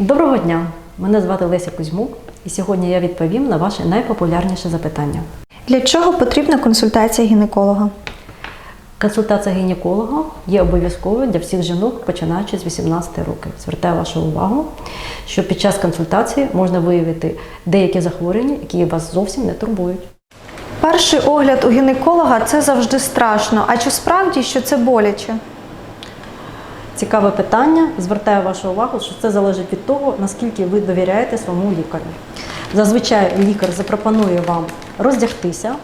Доброго дня! Мене звати Леся Кузьмук, і сьогодні я відповім на ваше найпопулярніше запитання. Для чого потрібна консультація гінеколога? Консультація гінеколога є обов'язковою для всіх жінок, починаючи з 18 років. Звертаю вашу увагу, що під час консультації можна виявити деякі захворювання, які вас зовсім не турбують. Перший огляд у гінеколога це завжди страшно. А чи справді що це боляче? Цікаве питання. Звертаю вашу увагу, що це залежить від того, наскільки ви довіряєте своєму лікарю. Зазвичай лікар запропонує вам роздягтися,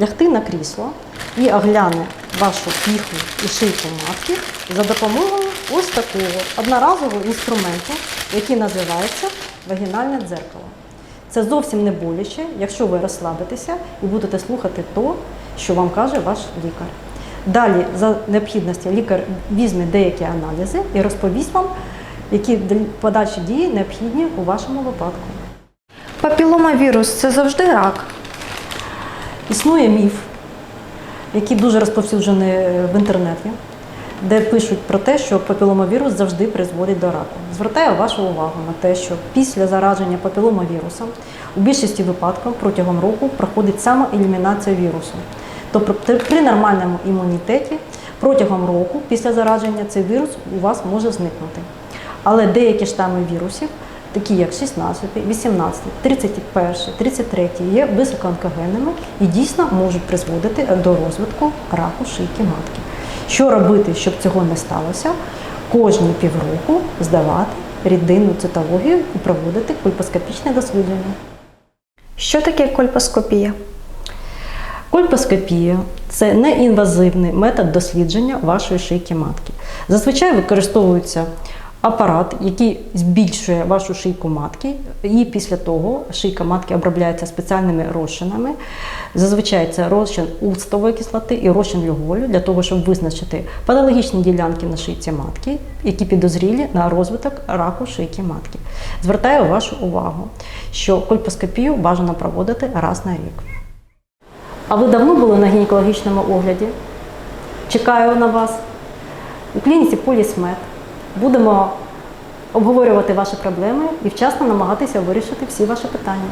лягти на крісло і огляне вашу піху і шийку матки за допомогою ось такого одноразового інструменту, який називається вагінальне дзеркало. Це зовсім не боляче, якщо ви розслабитеся і будете слухати то, що вам каже ваш лікар. Далі, за необхідності, лікар візьме деякі аналізи і розповість вам, які подальші дії необхідні у вашому випадку. Папіломавірус це завжди рак. Існує міф, який дуже розповсюджений е, в інтернеті, де пишуть про те, що папіломавірус завжди призводить до раку. Звертаю вашу увагу на те, що після зараження папіломавірусом у більшості випадків протягом року проходить самоелімінація вірусу. При- при нормальному імунітеті протягом року після зараження цей вірус у вас може зникнути. Але деякі штами вірусів, такі як 16, 18, 31, 33, є високоонкогенними і дійсно можуть призводити до розвитку раку шийки матки. Що робити, щоб цього не сталося? Кожні півроку здавати рідинну цитологію і проводити кольпоскопічне дослідження. Що таке кольпоскопія? Кольпоскопія це неінвазивний метод дослідження вашої шийки матки. Зазвичай використовується апарат, який збільшує вашу шийку матки, і після того шийка матки обробляється спеціальними розчинами. Зазвичай це розчин уцтової кислоти і розчин люголю для того, щоб визначити патологічні ділянки на шийці матки, які підозрілі на розвиток раку шийки матки. Звертаю вашу увагу, що кольпоскопію бажано проводити раз на рік. А ви давно були на гінекологічному огляді? Чекаю на вас у клініці Полісмет Будемо обговорювати ваші проблеми і вчасно намагатися вирішити всі ваші питання.